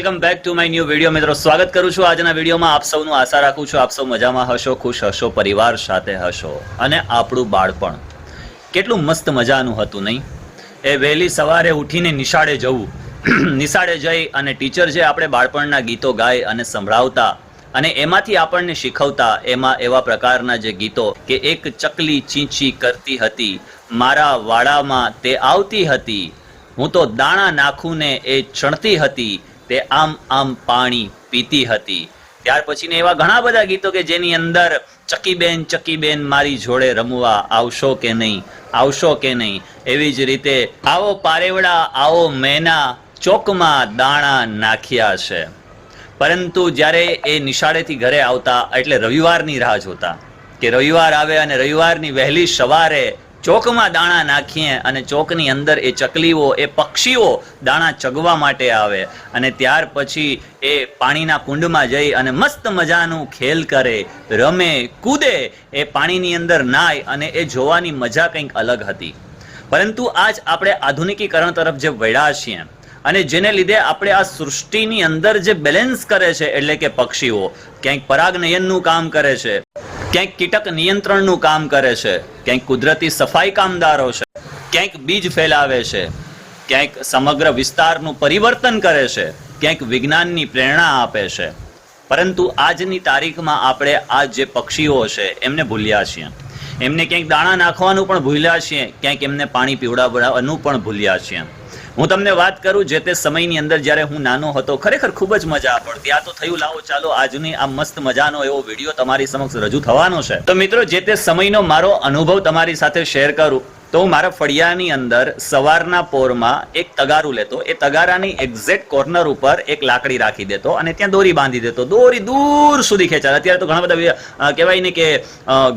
Welcome back to my new video. મિત્રો, સ્વાગત કરું છું આજના વિડીયોમાં. આપ સૌનું આશા રાખું છું, આપ સૌ મજામાં હશો, ખુશ હશો, પરિવાર સાથે હશો અને આપણું બાળપણ કેટલું મસ્ત મજાનું હતું નહીં? એ વહેલી સવારે ઉઠીને નિશાળે જવું, નિશાળે જઈ અને ટીચર જે આપણે બાળપણના ગીતો ગાય અને સંભળાવતા અને એમાંથી આપણને શીખવતા, એમાં એવા પ્રકારના જે ગીતો કે એક ચકલી ચીંચી કરતી હતી, મારા વાડામાં તે આવતી હતી, હું તો દાણા નાખું ને એ ચણતી હતી તે આમ આમ પાણી પીતી હતી. ત્યાર પછીને એવા ઘણા બધા ગીતો કે જેની અંદર ચકીબેન ચકીબેન મારી જોડે રમવા આવશો કે નહીં? આવશો કે નહીં? એવી જ રીતે આવો પારેવડા, આવો મેના ચોકમાં દાણા નાખ્યા છે. પરંતુ જ્યારે એ નિશાળેથી ઘરે આવતા, એટલે રવિવારની રાહ જોતા કે રવિવાર આવે અને રવિવારની વહેલી સવારે ચોકમાં દાણા નાખીએ અને ચોકની અંદર એ ચકલીઓ, એ પક્ષીઓ દાણા ચગવા માટે આવે અને ત્યાર પછી એ પાણીના કુંડમાં જઈ અને મસ્ત મજાનું ખેલ કરે, રમે, કૂદે, એ પાણીની અંદર નાય અને એ જોવાની મજા કંઈક અલગ હતી. પરંતુ આજ આપણે આધુનિકીકરણ તરફ જે વળ્યા છીએ અને જેને લીધે આપણે આ સૃષ્ટિની અંદર જે બેલેન્સ કરે છે, એટલે કે પક્ષીઓ, ક્યાંક પરાગનયનનું કામ કરે છે ક્યાંક કીટક નિયંત્રણનું કામ કરે છે, ક્યાંક કુદરતી સફાઈ કામદારો છે, ક્યાંક બીજ ફેલાવે છે, ક્યાંક સમગ્ર વિસ્તારનું પરિવર્તન કરે છે, ક્યાંક વિજ્ઞાનની પ્રેરણા આપે છે. પરંતુ આજની તારીખમાં આપણે આ જે પક્ષીઓ છે, એમને ભૂલ્યા છીએ. એમને ક્યાંક દાણા નાખવાનું પણ ભૂલ્યા છીએ, ક્યાંક એમને પાણી પીવડાવવાનું પણ ભૂલ્યા છીએ. હું તમને વાત કરું જે તે સમયની અંદર જ્યારે હું નાનો હતો, ખરેખર ખૂબ જ મજા પડતી. આ તો થયું, લાવો, ચાલો, આજની આ મસ્ત મજાનો એવો વીડિયો તમારી સમક્ષ રજૂ થવાનો છે. તો મિત્રો, જે તે સમયનો મારો અનુભવ તમારી સાથે શેર કરું, તો હું મારા ફળિયાની અંદર સવારના પોરમાં એક તગારું લેતો, એ તગારાની એક્ઝેક્ટ કોર્નર ઉપર એક લાકડી રાખી દેતો અને ત્યાં દોરી બાંધી દેતો. દોરી દૂર સુધી ખેંચાય. અત્યારે તો ઘણા બધા કહેવાય ને કે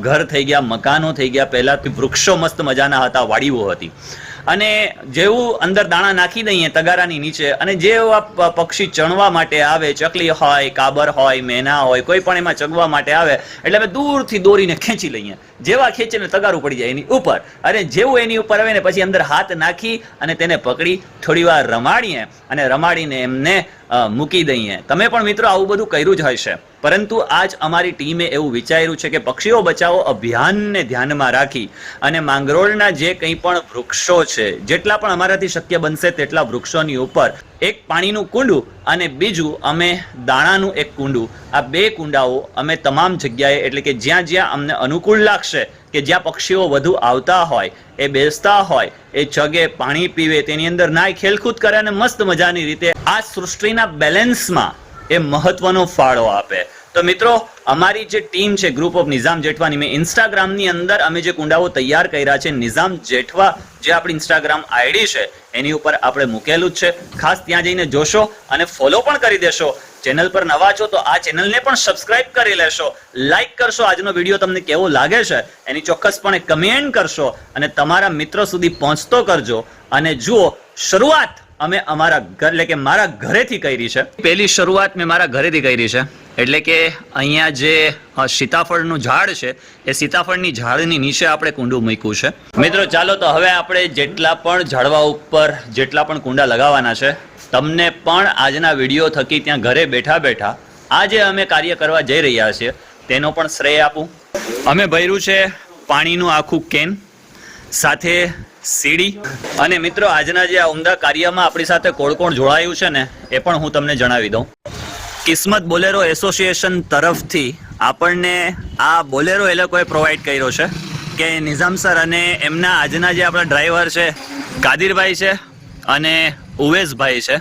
ઘર થઈ ગયા, મકાનો થઈ ગયા, પહેલાંથી વૃક્ષો મસ્ત મજાના હતા, વાડીઓ હતી. અને જેવું અંદર દાણા નાખી દઈએ તગારાની નીચે, અને જેવા એવા પક્ષી ચણવા માટે આવે, ચકલી હોય, કાબર હોય, મેના હોય, કોઈ પણ એમાં ચગવા માટે આવે, એટલે અમે દૂરથી દોરીને ખેંચી લઈએ. જેવા ખેંચીને તગારું પડી જાય એની ઉપર. અને જેવું એની ઉપર આવે ને પછી અંદર હાથ નાખી અને તેને પકડી થોડી વાર રમાડીએ, અને રમાડીને એમને મૂકી દઈએ. તમે પણ મિત્રો આવું બધું કર્યું જ હશે. પરંતુ આજ અમારી ટીમે એવું વિચાર્યું છે કે પક્ષીઓ બચાવો અભિયાનને ધ્યાનમાં રાખી અને માંગરોળના જે કંઈ પણ વૃક્ષો છે, જેટલા પણ અમારાથી શક્ય બનશે તેટલા વૃક્ષોની ઉપર એક પાણીનું કુંડું અને બીજું અમે દાણાનું એક કુંડું. આ બે કુંડાઓ અમે તમામ જગ્યાએ, એટલે કે જ્યાં જ્યાં અમને અનુકૂળ લાગશે કે જ્યાં પક્ષીઓ વધુ આવતા હોય, એ બેસતા હોય, એ ચગે પાણી પીવે, તેની અંદર નાય ખેલકૂદ કરે અને મસ્ત મજાની રીતે આ સૃષ્ટિના બેલેન્સમાં એ મહત્વનો ફાળો આપે. તો મિત્રો, અમારી જે ટીમ છે ગ્રુપ ઓફ નિઝામ જેઠવાની મેં ઇન્સ્ટાગ્રામની અંદર અમે જે કુંડાઓ તૈયાર કર્યા છે નિઝામ જેઠવા જે આપણી ઇન્સ્ટાગ્રામ આઈડી છે, એની ઉપર આપણે મૂકેલું જ છે. ખાસ ત્યાં જઈને જોશો અને ફોલો પણ કરી દેશો. ચેનલ પર નવા છો તો આ ચેનલને પણ સબસ્ક્રાઇબ કરી લેશો. લાઇક કરશો, આજનો વીડિયો તમને કેવો લાગે છે, એની ચોક્કસપણે કમેન્ટ કરશો અને તમારા મિત્રો સુધી પહોંચતો કરજો. અને જુઓ, શરૂઆત અમે અમારા ઘર, એટલે કે મારા ઘરેથી કરી છે. પહેલી શરૂઆત મેં મારા ઘરેથી કરી છે. એટલે કે અહીંયા જે સીતાફળનું ઝાડ છે, એ સીતાફળની ઝાડની નીચે આપણે કુંડું મૂક્યું છે. મિત્રો, ચાલો તો હવે આપણે જેટલા પણ ઝાડવા ઉપર જેટલા પણ કુંડા લગાવવાના છે, તમને પણ આજના વીડિયો થકી ત્યાં ઘરે બેઠા બેઠા આ જે અમે કાર્ય કરવા જઈ રહ્યા છીએ. તેનો પણ શ્રેય આપું. અમે ભર્યું છે પાણીનું આખું કેન. સાથે સીડી. અને મિત્રો, આજના જે આ ઉમદા કાર્યમાં આપણી સાથે કોણ કોણ જોડાયું છે ને, એ પણ હું તમને જણાવી દઉં. કિસ્મત બોલેરો એસોસિએશન તરફથી આપણને આ બોલેરો એ લોકોએ પ્રોવાઈડ કર્યો છે કે નિઝામ સર અને એમના આજના જે આપણા ડ્રાઈવર છે, કાદિરભાઈ છે અને ઉવેશભાઈ છે,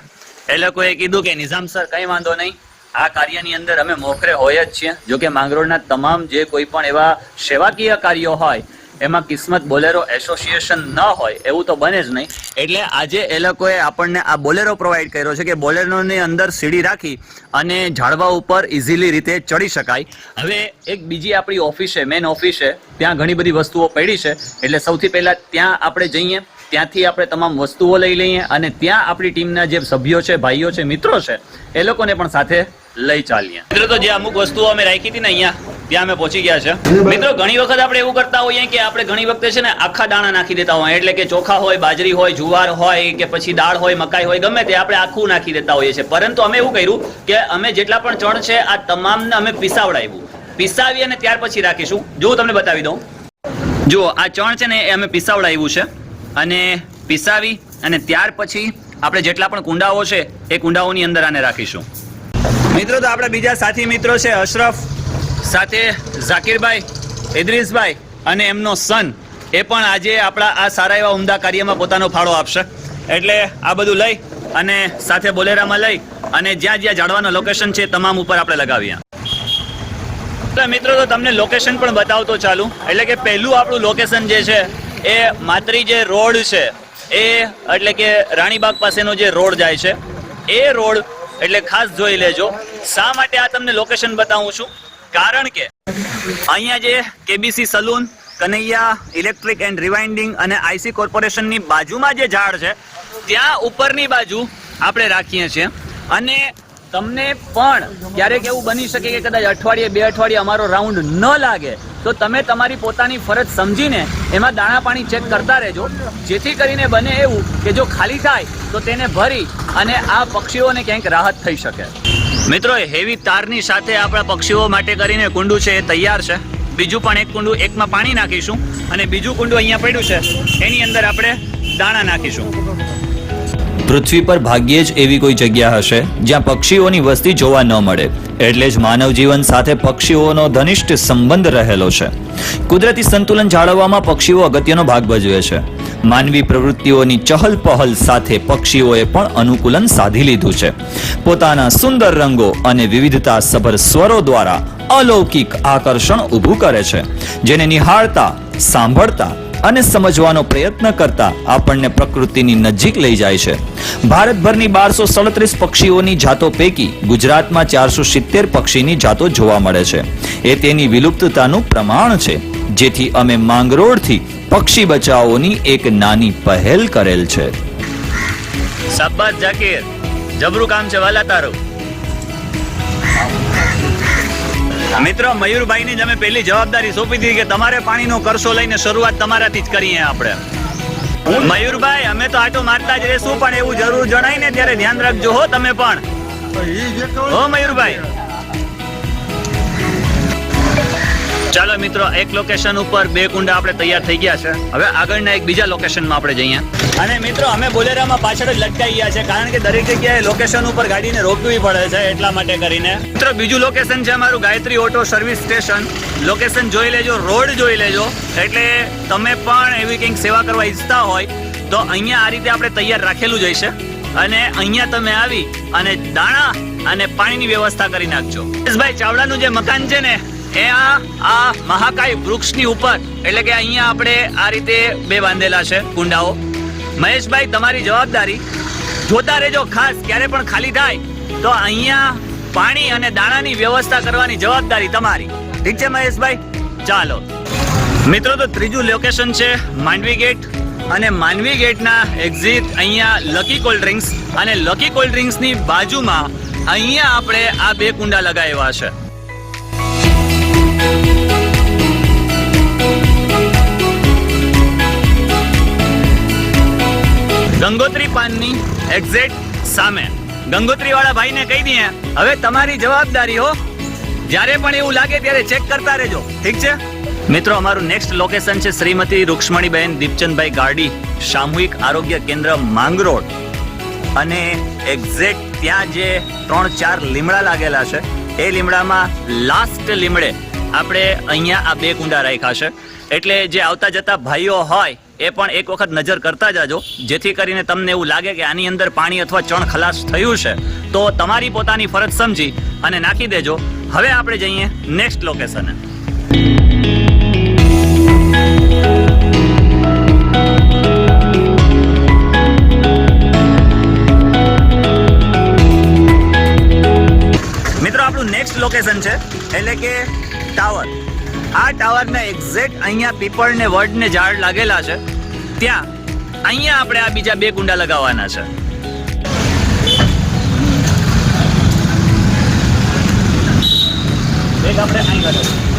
એ લોકોએ કીધું કે નિઝામ સર, કંઈ વાંધો નહીં. આ કાર્યની અંદર અમે મોખરે હોય જ છીએ. જોકે માંગરોળના તમામ જે કોઈ પણ એવા સેવાકીય કાર્યો હોય એમાં કિસ્મત બોલેરો એસોસિએશન ન હોય, એવું તો બને જ નહીં. એટલે આજે એ લોકોએ આપણને આ બોલેરો પ્રોવાઈડ કર્યો છે કે બોલેરોની અંદર સીડી રાખી અને ઝાડવા ઉપર ઇઝીલી રીતે ચડી શકાય. હવે એક બીજી આપણી ઓફિસ છે મેન ઓફિસ છે, ત્યાં ઘણી બધી વસ્તુઓ પડી છે. એટલે સૌથી પહેલાં ત્યાં આપણે જઈએ, ત્યાંથી આપણે તમામ વસ્તુઓ લઈ લઈએ અને ત્યાં આપણી ટીમના જે સભ્યો છે, ભાઈઓ છે, મિત્રો છે, એ લોકોને પણ સાથે લઈ ચાલીએ. મિત્રો, તો જે અમુક વસ્તુઓ અમે રાખી હતી ને અહીંયા ત્યાં અમે પહોંચી ગયા છે. મિત્રો, ઘણી વખત આપણે એવું કરતા હોઈએ કે આપણે ઘણી વખતે છે ને આખા દાણા નાખી દેતા હોય એટલે કે ચોખા હોય, બાજરી હોય, જુવાર હોય કે પછી દાળ હોય, મકાઈ હોય, ગમે તે આપણે આખું નાખી દેતા હોઈએ છીએ. પરંતુ અમે એવું કર્યું કે અમે જેટલા પણ ચણ છે, આ તમામને અમે પીસાવડાવ્યું. પીસાવી અને ત્યાર પછી રાખીશું. જો તમને બતાવી દઉં. જો, આ ચણ છે ને એ અમે પીસાવડાવ્યું છે. અને પીસાવી અને ત્યાર પછી આપણે જેટલા પણ કુંડાઓ છે, એ કુંડાઓની અંદર આને રાખીશું. મિત્રો, તો આપણા બીજા સાથી મિત્રો છે, અશરફ. સાથે ઝાકીરભાઈ, ઇદ્રીસભાઈ અને એમનો સન એ પણ આજે આપણા આ સારા એવા ઉમદા કાર્યમાં પોતાનો ફાળો આપશે. એટલે આ બધું લઈ અને સાથે બોલેરામાં લઈ અને જ્યાં જ્યાં જાળવાના લોકેશન છે તમામ ઉપર આપણે લગાવીએ. મિત્રો, તો તમને લોકેશન પણ બતાવતો ચાલુ. એટલે કે પહેલું આપણું લોકેશન જે છે એ માત્રી જે રોડ છે, એ એટલે કે રાણીબાગ પાસેનો જે રોડ જાય છે, એ રોડ એટલે ખાસ જોઈ લેજો. શા માટે આ તમને લોકેશન બતાવું છું? કારણ કે અહીંયા જે KBC salon, Kanaiya, electric and rewinding અને આઈસી કોર્પોરેશનની બાજુમાં જે ઝાડ છે, ત્યાં ઉપરની બાજુ આપણે રાખીએ છીએ. અને તમને પણ ક્યારેક એવું બની શકે કે કદાચ અઠવાડિયે, બે અઠવાડિયે અમારો રાઉન્ડ ન લાગે, તો તમે તમારી પોતાની ફરજ સમજીને એમાં દાણા પાણી ચેક કરતા રહેજો. જેથી કરીને બને એવું કે જો ખાલી થાય, તો તેને ભરી અને આ પક્ષીઓને ક્યાંક રાહત થઈ શકે. મિત્રો હેવી તારની સાથે આપણા પક્ષીઓ માટે કરીને કુંડું છે, એ તૈયાર છે. બીજું પણ એક કુંડું એકમાં પાણી નાખીશું અને બીજું કુંડું અહીંયા પડ્યું છે. એની અંદર આપણે દાણા નાખીશું. પૃથ્વી પર ભાગ્યે જ એવી કોઈ જગ્યા હશે જ્યાં પક્ષીઓની વસ્તી જોવા ન મળે. એટલે જ માનવ જીવન સાથે પક્ષીઓનો ઘનિષ્ઠ સંબંધ રહેલો છે. કુદરતી સંતુલન જાળવવામાં પક્ષીઓ અગત્યનો ભાગ ભજવે છે. માનવી પ્રવૃત્તિઓની ચહલ પહલ સાથે પક્ષીઓએ પણ અનુકૂલન સાધી લીધું છે. પોતાના સુંદર રંગો અને વિવિધતા સભર સ્વરો દ્વારા અલૌકિક આકર્ષણ ઊભું કરે છે. જેને નિહાળતા, સાંભળતા અને સમજવાનો પ્રયત્ન કરતા આપણને પ્રકૃતિની નજીક લઈ જાય છે. ભારતભરની બારસો સડત્રીસ પક્ષીઓની જાતો પૈકી ગુજરાતમાં ચારસો સિત્તેર પક્ષીની જાતો જોવા મળે છે. એ તેની વિલુપ્તતાનું પ્રમાણ છે, જેથી અમે માંગરોળથી પક્ષી બચાવોની એક નાની પહેલ કરેલ છે. સાબાદ જાકીર. જબરું કામ છે વાલા તારું. મિત્રો મયુરભાઈની જ અમે પહેલી જવાબદારી સોંપી દીધી કે તમારે પાણીનો કરશો લઈને શરૂઆત તમારાથી જ કરીએ આપણે. મયુરભાઈ અમે તો આટો મારતા જ રહેશું પણ એવું જરૂર જણાય ને ત્યારે ધ્યાન રાખજો હો તમે પણ. હો મયુરભાઈ. ચાલો મિત્રો એક લોકેશન ઉપર બે કુંડા આપણે તૈયાર થઈ ગયા છે. હવે આગળના એક બીજા લોકેશનમાં આપણે જઈએ. અને મિત્રો અમે બોલેરામાં પાછળ જ લટકાઈ ગયા છે કારણ કે દરેક જગ્યાએ લોકેશન ઉપર ગાડીને રોકવી પડે છે એટલા માટે કરીને. મિત્રો બીજું લોકેશન છે અમારું Gayatri auto service station. Location જોઈ લેજો રોડ જોઈ લેજો. એટલે તમે પણ એવી કંઈક સેવા કરવા ઈચ્છતા હોય તો અહીંયા આ રીતે આપણે તૈયાર રાખેલું જ હશે અને અહીંયા તમે આવી અને દાણા અને પાણીની વ્યવસ્થા કરી નાખજો. ભાઈ ચાવડાનું જે મકાન છે ને એ આ આ મહાકાય વૃક્ષની ઉપર. એટલે કે અહીંયા આપણે આ રીતે બે બાંધેલા છે કુંડાઓ. મહેશભાઈ, તમારી જવાબદારી. જોતા રહેજો, ખાસ ક્યારે પણ ખાલી થાય, તો અહીંયા પાણી અને દાણાની વ્યવસ્થા કરવાની જવાબદારી તમારી. ઠીક છે, મહેશભાઈ? ચાલો. મિત્રો, તો ત્રીજું લોકેશન છે માંડવી ગેટ. અને માંડવી ગેટના એક્ઝિટ અહીંયા લકી કોલ્ડ ડ્રિંક્સ અને લકી કોલ્ડ ડ્રિંક્સની બાજુમાં અહીંયા આપણે આ બે કુંડા લગાવ્યા છે. ગંગોત્રી પાનની એક્ઝેક્ટ સામે. ગંગોત્રી વાળા ભાઈને કહી દઈએ, હવે તમારી જવાબદારી હો. જ્યારે પણ એવું લાગે ત્યારે ચેક કરતા રહેજો. ઠીક છે? મિત્રો, અમારું નેક્સ્ટ લોકેશન છે શ્રીમતી રૂક્ષ્મણીબેન દીપચંદભાઈ ગાડી સામૂહિક આરોગ્ય કેન્દ્ર માંગરોળ. અને એક્ઝેક્ટ ત્યાં જે ત્રણ ચાર લીમડા લાગેલા છે. એ લીમડામાં લાસ્ટ લીમડે આપણે અહીંયા આ બે કુંડા રાખ્યા છે. એટલે જે આવતા જતા ભાઈઓ હોય, એ પણ એક વખત નજર કરતા જાજો. જેથી કરીને તમને એવું લાગે કે આની અંદર પાણી અથવા ચણ ખલાસ થયું છે. તો તમારી પોતાની ફરજ સમજી અને નાખી દેજો. હવે આપણે જઈએ નેક્સ્ટ લોકેશને મિત્રો, આપણું નેક્સ્ટ લોકેશન છે. એટલે કે ટાવર આ ટાવરના એક્ઝેક્ટ અહીંયા પીપળ ને વડ ને ઝાડ લાગેલા છે. ત્યાં, અહીંયા આપણે આ બીજા બે કુંડા લગાવવાના છે. આપણે અહીં લગાવીએ.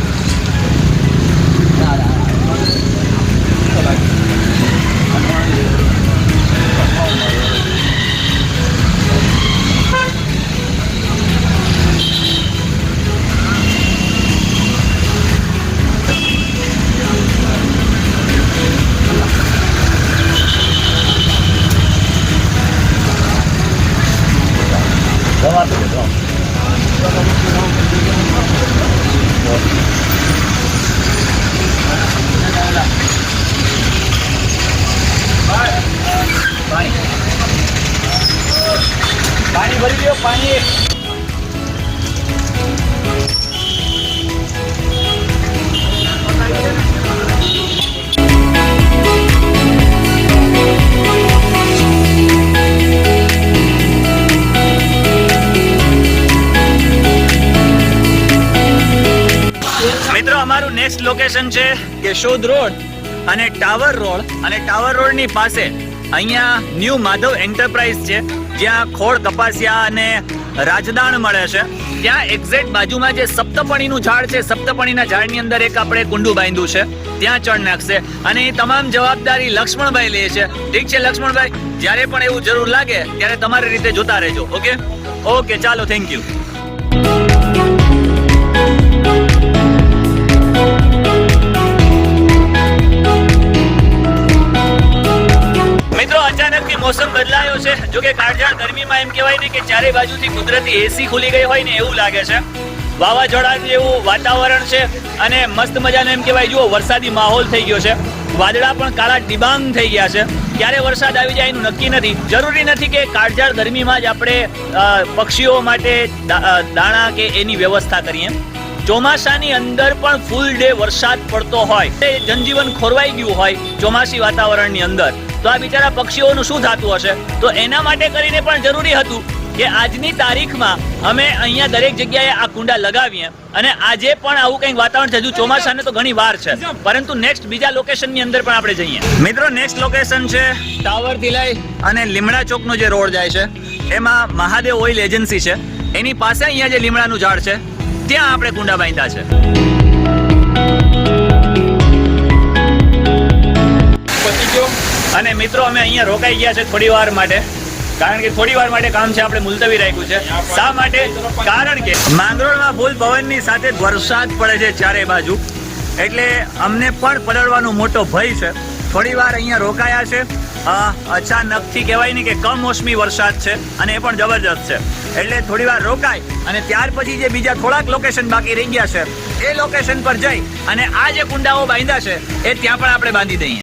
પાણી. મિત્રો, અમારું નેક્સ્ટ લોકેશન છે કેશોદ રોડ અને ટાવર રોડ. અને ટાવર રોડની પાસે અહીંયા ન્યૂ માધવ એન્ટરપ્રાઇઝ છે. જ્યાં ખોળ કપાસિયા અને રાજદાણ મળે છે. ત્યાં એક્ઝેક્ટ બાજુમાં જે સપ્તપણીનું ઝાડ છે, સપ્તપણીના ઝાડની અંદર એક આપણે કુંડું બાંધ્યું છે. ત્યાં ચણ નાખશે. અને એ તમામ જવાબદારી લક્ષ્મણભાઈ લે છે. ઠીક છે, લક્ષ્મણભાઈ? જ્યારે પણ એવું જરૂર લાગે, ત્યારે તમારી રીતે જોતા રહેજો, ઓકે? ઓકે, ચાલો થેન્ક યુ મોસમ બદલાયો છે. જો કે કાળઝાળ ગરમીમાં એમ કહેવાય ને કે ચારે બાજુથી કુદરતી એસી ખુલી ગઈ હોય ને એવું લાગે છે. વાવાઝોડા જેવું વાતાવરણ છે અને મસ્ત મજાનો એમ કહેવાય, જુઓ, વરસાદી માહોલ થઈ ગયો છે. વાદળા પણ કાળા ડિબાંગ થઈ ગયા છે. ક્યારે વરસાદ આવી જાય એનું નક્કી નથી. જરૂરી નથી કે કાળઝાળ ગરમીમાં જ આપણે પક્ષીઓ માટે દાણા કે એની વ્યવસ્થા કરીએ. ચોમાસાની અંદર પણ ફૂલ ડે વરસાદ પડતો હોય. જનજીવન ખોરવાઈ ગયું હોય ચોમાસી વાતાવરણની અંદર. તો આ બિચારા પક્ષીઓનું શું થતું હશે? તો એના માટે કરીને પણ જરૂરી હતું કે આજની તારીખમાં અમે અહીંયા દરેક જગ્યાએ આ કુંડા લગાવીએ. અને આજે પણ આવું કંઈક વાતાવરણ છે હજુ ચોમાસાને તો ઘણી વાર છે. પરંતુ નેક્સ્ટ બીજા લોકેશનની અંદર પણ આપણે જઈએ. મિત્રો નેક્સ્ટ લોકેશન છે ટાવરથી લઈ અને લીમડા ચોકનો જે રોડ જાય છે એમાં મહાદેવ ઓઇલ એજન્સી છે. એની પાસે અહીંયા જે લીમડાનું ઝાડ છે ત્યાં આપણે કુંડા બાંધ્યા છે. અને મિત્રો, અમે અહીંયા રોકાઈ ગયા છે થોડી વાર માટે. કારણ કે થોડી વાર માટે કામ છે, આપણે મુલતવી રાખ્યું છે. શા માટે? કારણ કે માંગરોળમાં ભૂલ પવનની સાથે વરસાદ પડે છે ચારે બાજુ. એટલે અમને પણ પલળવાનો મોટો ભય છે. થોડી વાર અહીંયા રોકાયા છે. અચાનકથી કહેવાય ને કે કમોસમી વરસાદ છે અને એ પણ જબરજસ્ત છે. એટલે થોડી વાર રોકાય અને ત્યાર પછી જે બીજા થોડાક લોકેશન બાકી રહી ગયા છે, એ લોકેશન પર જઈ અને આ જે કુંડાઓ બાંધ્યા છે, એ ત્યાં પણ આપણે બાંધી દઈએ.